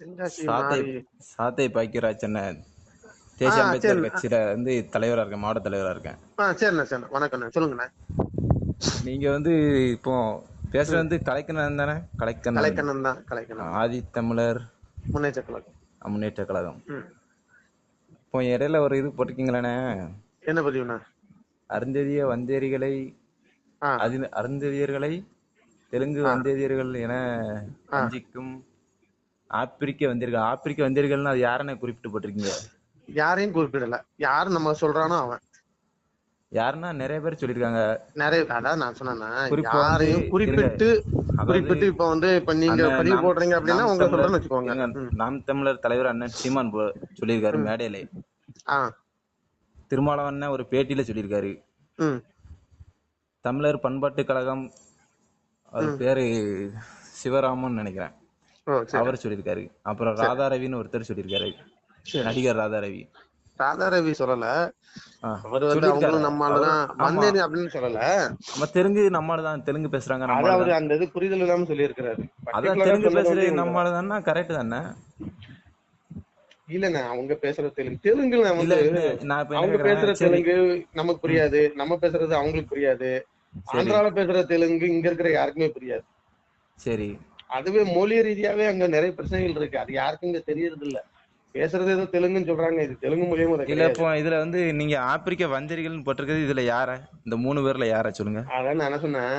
சாத்தை மாறி சாத்தை பாக்கியராஜ் சென்னை. தேசிய அம்பேத்கர். கட்சியில வந்து தலைவரா இருக்கேன் மாவட்ட தலைவரா இருக்கேன். சரிண்ணா சொல்லுங்கண்ணா. நீங்க வந்து இப்போ பேசுறது வந்து கலைக்கணன் தானே? கலைக்கணன் கலைக்கண்ணன் தான் கலைக்கண்ணன். ஆதி தமிழர் முன்னேற்ற கழகம். முன்னேற்ற கழகம். இப்போ இடையில ஒரு இது போட்டிருக்கீங்களே என்ன பதிவுண்ணா? அருந்ததிய வந்தேரிகளை அருந்ததியர்களை தெலுங்கு வந்தேதியர்கள் என வஞ்சிக்கும் ஆப்பிரிக்க வந்தீர்கள் ஆப்பிரிக்க வந்தீர்கள்னு அது யாருன்னு குறிப்பிட்டு போட்டிருக்கீங்க? யாரையும் குறிப்பிடல. யார் நம்ம சொல்றானோ அவன். யாருன்னா நிறைய பேர் சொல்லியிருக்காங்க. நிறைய அதான் நான் சொன்னேன்னா யாரையும் குறிப்பிட்டு குறிப்பிட்டு இப்ப வந்து இப்ப நீங்க பதிவு போடுறீங்க அப்படின்னா உங்க தமிழர் சொல்றேன்னு வச்சுக்கோங்க. நாம் தமிழர் தலைவர் அண்ணன் சீமான் போ- சொல்லியிருக்காரு மேடையில. திருமாவளவன் ஒரு பேட்டியில சொல்லியிருக்காரு. தமிழர் பண்பாட்டு கழகம் அவர் பேரு சிவராமன் நினைக்கிறேன். அவர் சொல்லியிருக்காரு. அப்புறம் ராதாரவின்னு ஒருத்தர் சொல்லியிருக்காரு. நடிகர் ராதாரவி ராதாரவி சொல்லல. ஆ, அவர் வந்து. அவங்களும் ஆமா. வந்தேன் அப்படின்னு சொல்லல. நம்ம தெலுங்கு நம்மால தான் தெலுங்கு பேசுறாங்க அது நம்மால அவரு அந்த இது புரிதல் இல்லாம சொல்லியிருக்கிறாரு. அதான் தெலுங்கு பேசுறது இவங்க- நம்மால தானே? கரெக்ட் தானே? இல்லண்ணா அவங்க பேசுற தெலுங்கு. தெலுங்கு வந்து அவங்க பேசுற தெலுங்கு நமக்கு புரியாது. நம்ம பேசுறது அவங்களுக்கு புரியாது. ஆந்திரால பேசுற தெலுங்கு இங்க இருக்கிற யாருக்குமே புரியாது. சரி. அதுவே மொழி ரீதியாவே அங்க நிறைய பிரச்சனைகள் இருக்கு. அது யாருக்கும் இங்க தெரியறது இல்ல பேசுறது ஏதோ தெலுங்குன்னு சொல்றாங்க. இது தெலுங்கு மொழியும் இல்ல இப்போ இதுல வந்து நீங்க ஆப்பிரிக்க வந்தேரிகள்னு போட்டிருக்கிறது இதுல யார? இந்த மூணு பேர்ல யார சொல்லுங்க? அதான் நான் என்ன சொன்னேன்?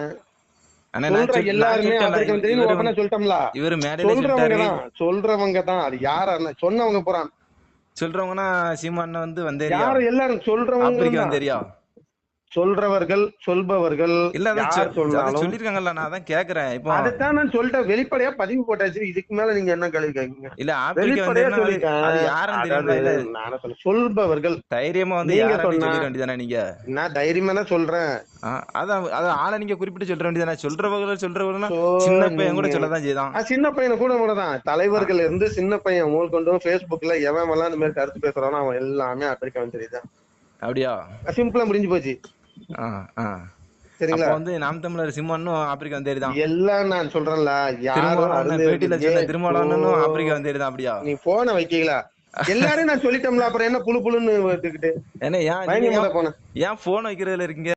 சொல்றவங்க தான். சொல்றவங்க தான். அது யாரா? சொன்னவங்க போறான். சொல்றவங்கன்னா சீமான் வந்து வந்தேரியா? யாரு? எல்லாரும் சொல்றவங்க. வந்தேரியா? சொல்றவர்கள் சொல்பவர்கள் இல்ல அதான் அதான் சொல்லிருக்காங்கல்ல நான் அதான் கேக்குறேன். இப்போ அதுதான் நான் சொல்லிட்டேன். வெளிப்படையா பதிவு போட்டாச்சு. இதுக்கு மேல நீங்க என்ன கேள்வி கேக்குறீங்க இல்ல வெளிப்படையா வந்தேரியா சொல்லிட்டேன். அது யாருன்னு அதாவது தெரியுமா இல்ல? நான் என்ன சொல்ல சொல்பவர்கள். தைரியமா வந்து நீங்க சொல்லிட வேண்டியதானே நீங்க? நான் தைரியமா தான் சொல்றேன். அதான் அதான் ஆளை நீங்க குறிப்பிட்டு சொல்ற வேண்டியதானே சின்ன பையன் கூட சொல்லதான் செய்தான். சின்ன பையனை கூட தான். தலைவர்கள் இருந்து சின்ன பையன் முதல் கொண்டு எவன் எல்லாம் இந்த மாதிரி கருத்து பேசுறானோ அவன் எல்லாமே ஆப்பிரிக்கா தெரியுதான். அப்படியா? சிம்பிளா முடிஞ்சு போச்சு. சரிங்களா? வந்து நாம் தமிழர் சிம்மன்னும் ஆப்பிரிக்கா வந்தேரி தான். எல்லாம் நான் சொல்றேன்ல யாரும் பேட்டியில சொன்ன திருமாவளவனும் ஆப்பிரிக்கா வந்தேரி தான் அப்படியா? நீ போன வைக்கீங்களா? எல்லாரும் நான் சொல்லிட்டோம்ல அப்புறம் என்ன புழு புழுன்னு ஏன்னா ஏன் போன. ஏன் போன் வைக்கிறதுல இருக்கீங்க?